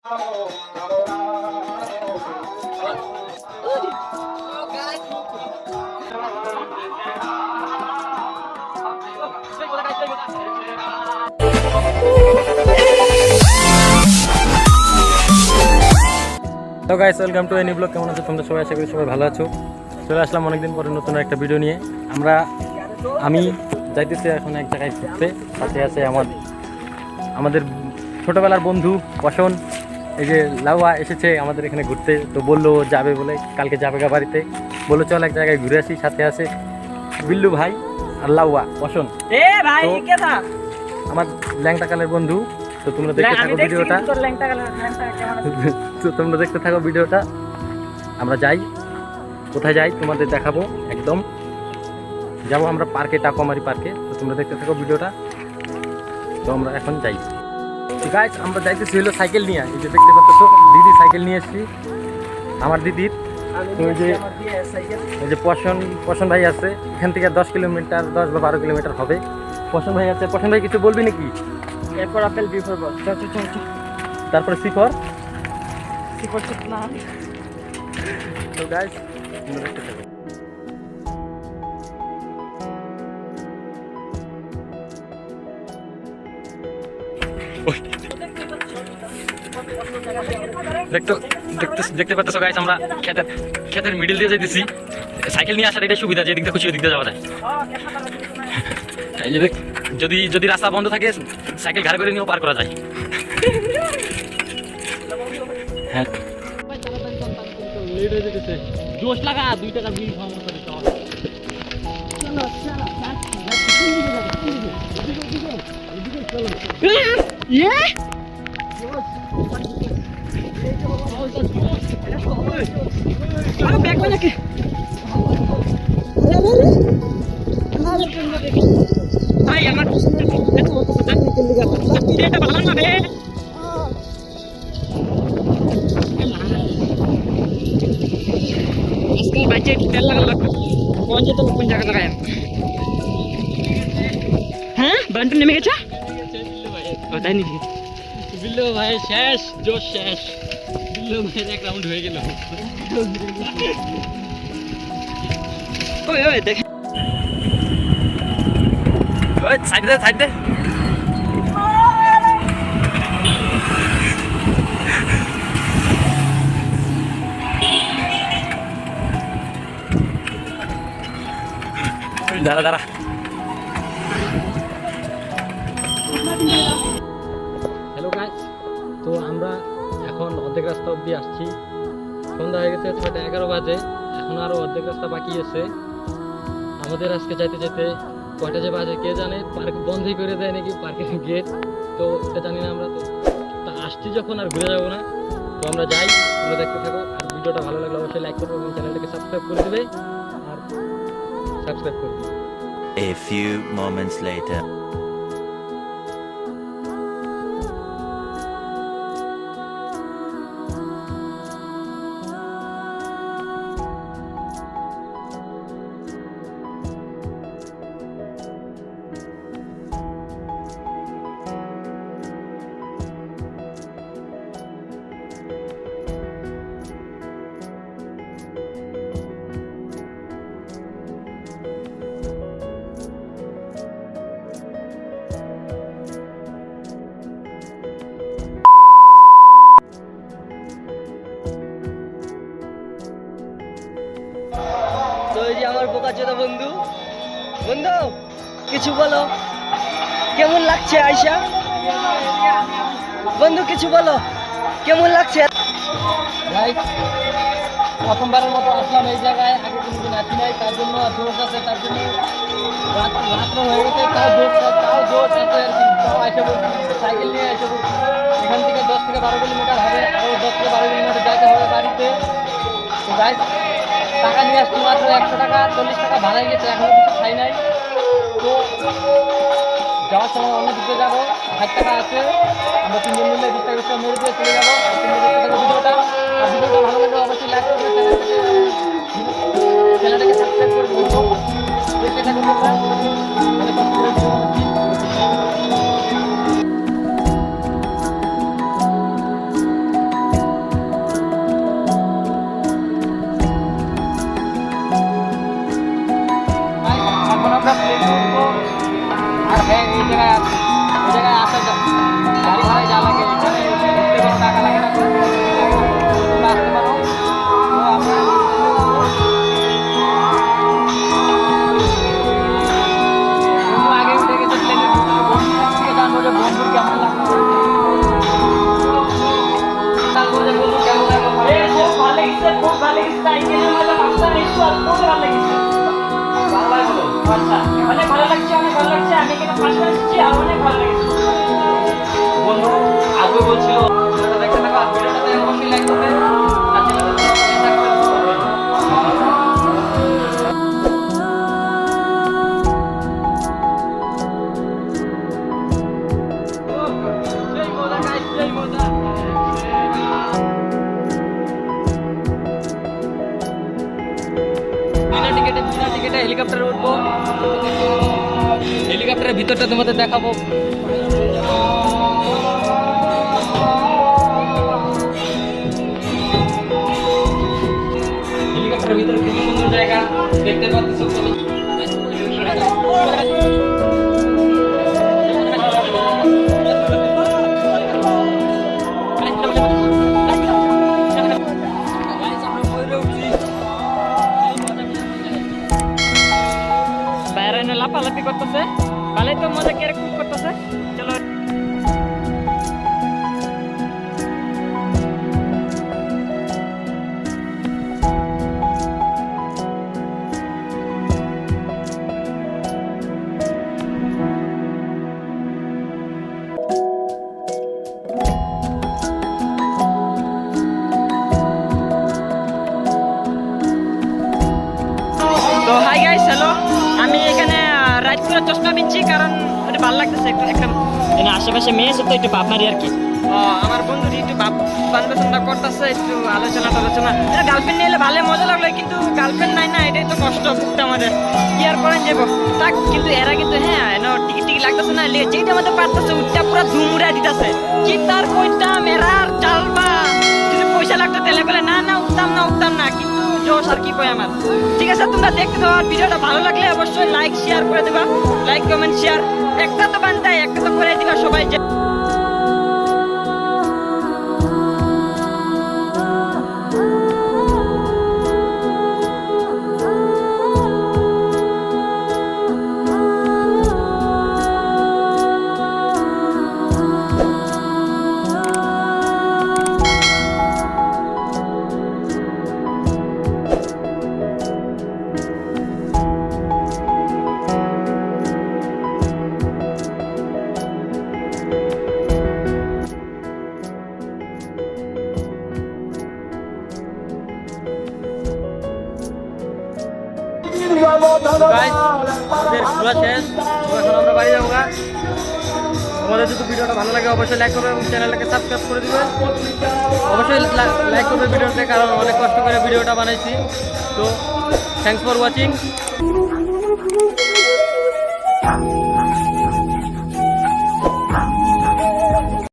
তো guys welcome to Annie blog কেমন আছো তোমরা? সবাই আশা করি সবাই ভালো আছো। চলে আসলাম অনেকদিন পরে নতুন একটা ভিডিও নিয়ে। আমরা আমি যাইতেছি এখন এক জায়গায় ঘুরতে। সাথে আছে আমার আমাদের ছোটোবেলার বন্ধু বসন। এই যে লাউয়া এসেছে আমাদের এখানে ঘুরতে তো বলল যাবে বলে কালকে যাবে গা বাড়িতে। বলল চল এক জায়গায় ঘুরে আসি সাথে আছে বিল্লু ভাই আর লাউয়া বসন। আমার ল্যাংটা কালের বন্ধু তো তোমরা দেখতে থাকো ভিডিওটা। তো তোমরা দেখতে থাকো ভিডিওটা। আমরা যাই। কোথায় যাই তোমাদের দেখাবো একদম। যাব আমরা পার্কে টাকুমারি পার্কে। তো তোমরা দেখতে থাকো ভিডিওটা। তো আমরা এখন যাই। গাইজ আমরা যাইতেছি হলো সাইকেল নিয়ে। এই যে দেখতে পাচ্ছ দিদি সাইকেল নিয়ে এসেছি। আমার দিদির ওই যে- এই যে পশন পশন ভাই আছে এখান থেকে দশ কিলোমিটার দশ বা বারো কিলোমিটার হবে। পশন ভাই আছে পশন ভাই কিছু বলবি নাকি? এরপর আপেল বিফোর বল তারপরে শিখর। করছিস না তো দেখতে দেখতে দেখতে দেখতে পাচ্ছ গাইস আমরা খেতের খেতের মিডিল দিয়ে যাইতেছি। সাইকেল নিয়ে আসার এটা সুবিধা যে দিক দিয়ে খুশি ওই দিক দিয়ে যাওয়া যায়। দেখ, যদি যদি রাস্তা বন্ধ থাকে সাইকেল ঘাড় করে নিয়েও পার করা যায়। হ্যাঁ। যেতেছে। জোশ লাগা দুই টাকা বিল Yeah. Olha o pé, olha aqui. Olha ali. Olha o pé, olha aqui. তাই নাকি বিল্লু ভাই শেষ জোশ শেষ। বিল্লু ভাইয়ের এক রাউন্ড হয়ে গেল। ওই ওই দেখ। ওই সাইড দে সাইড দে। দাঁড়া দাঁড়া। এখন অর্ধেক রাস্তা অবধি আসছি। সন্ধ্যা হয়ে গেছে, ছয়টা এগারো বাজে। এখন আরও অর্ধেক রাস্তা বাকি আছে। আমাদের আজকে যাইতে যেতে কয়টা যে বাজে কে জানে, পার্ক বন্ধই করে দেয় নাকি পার্কের গেট তো এটা জানি না আমরা তো। তা আসছি যখন আর ঘুরে যাব না। তো আমরা যাই, তোমরা দেখতে থাকো। আর ভিডিওটা ভালো লাগলে অবশ্যই লাইক করবে এবং চ্যানেলটাকে সাবস্ক্রাইব করে দেবে। আর সাবস্ক্রাইব করে দেবে A few moments later. বোকা চোদা বন্ধু। বন্ধু, কিছু বলো। কেমন লাগছে আয়শা? বন্ধু, কিছু বলো। কেমন লাগছে? প্রথমবারের মতো আসলাম এই জায়গায়। আগে কোনোদিন আসি নাই। তার জন্য জোশ আছে, তার জন্য রাত রাত্র হয়ে গেছে। তাও জোশ তাও জোশ আছে। আর কি তাও এসে সাইকেল নিয়ে এসে এখান থেকে দশ থেকে বারো কিলোমিটার হবে। আরও দশ থেকে বারো কিলোমিটার যাইতে হবে বাড়িতে। তো টাকা নিয়ে আসছি মাত্র একশো টাকা, চল্লিশ টাকা ভাড়াই গেছে, এখনও কিছু খাই নাই। তো যাওয়ার সময় অন্য দিকে যাব, ষাট টাকা আছে, আমরা তিনজন মিলে বিশ টাকা টাকা মেরে দিয়ে চলে যাব ভিডিওটা আর ভিডিওটা ভালো অবশ্যই লাইক করবে সাবস্ক্রাইব করে অনেক ভালো লাগছে অনেক ভালো লাগছে আমি কিন্তু ফার্স্ট আর অনেক ভালো লেগেছে হেলিকপ্টারে উঠবো। হেলিকপ্টারের ভিতরটা তোমাদের দেখাবো। হেলিকপ্টারের ভিতরে খুবই সুন্দর জায়গা দেখতে পাচ্ছ। লাফালাফি করতেছে ভালোই তো মজা কীরকম করতেছে। চলো। তো হাই গাইস হ্যালো আমি এখানে রাইড করে চশমা পিনছি কারণ এটা ভালো লাগতেছে একটু একটা এখানে আশেপাশে মেয়ে আছে তো একটু বাপ মারি আর কি। আমার বন্ধুটি একটু বাপ বান্ধবনা করতেছে একটু আলোচনা টালোচনা। গার্লফ্রেন্ড নিলে ভালো মজা লাগল কিন্তু গার্লফ্রেন্ড নাই না এটাই তো কষ্ট ভুগতে আমাদের। কি আর করেন যাব? তাক কিন্তু এরা কিন্তু হ্যাঁ টিকিট টিকিট লাগতেছে না যেটা আমাদের পারতেছে উঠটা পুরো ধুমুরা দিতেছে। কি তার কইতাম এরার চালবা। যদি পয়সা লাগতো তাহলে বলে না না উঠতাম না উঠতাম না। কিন্তু জোশ আর কি কয় আমার। ঠিক আছে, তোমরা দেখতে দাও আর ভিডিওটা ভালো লাগলে অবশ্যই লাইক শেয়ার করে দেবা। লাইক কমেন্ট শেয়ার একটা তো বান্ধায় একটা তো করে দিবা সবাই যে গাইস আমাদের ঘোরা শেষ। এখন আমরা বাড়ি যাব। তোমাদের যদি ভিডিওটা ভালো লাগে, অবশ্যই লাইক করবে এবং চ্যানেলটাকে সাবস্ক্রাইব করে দিবে। অবশ্যই লাইক করবে ভিডিওতে কারণ অনেক কষ্ট করে ভিডিওটা বানাইছি। তো থ্যাংকস ফর ওয়াচিং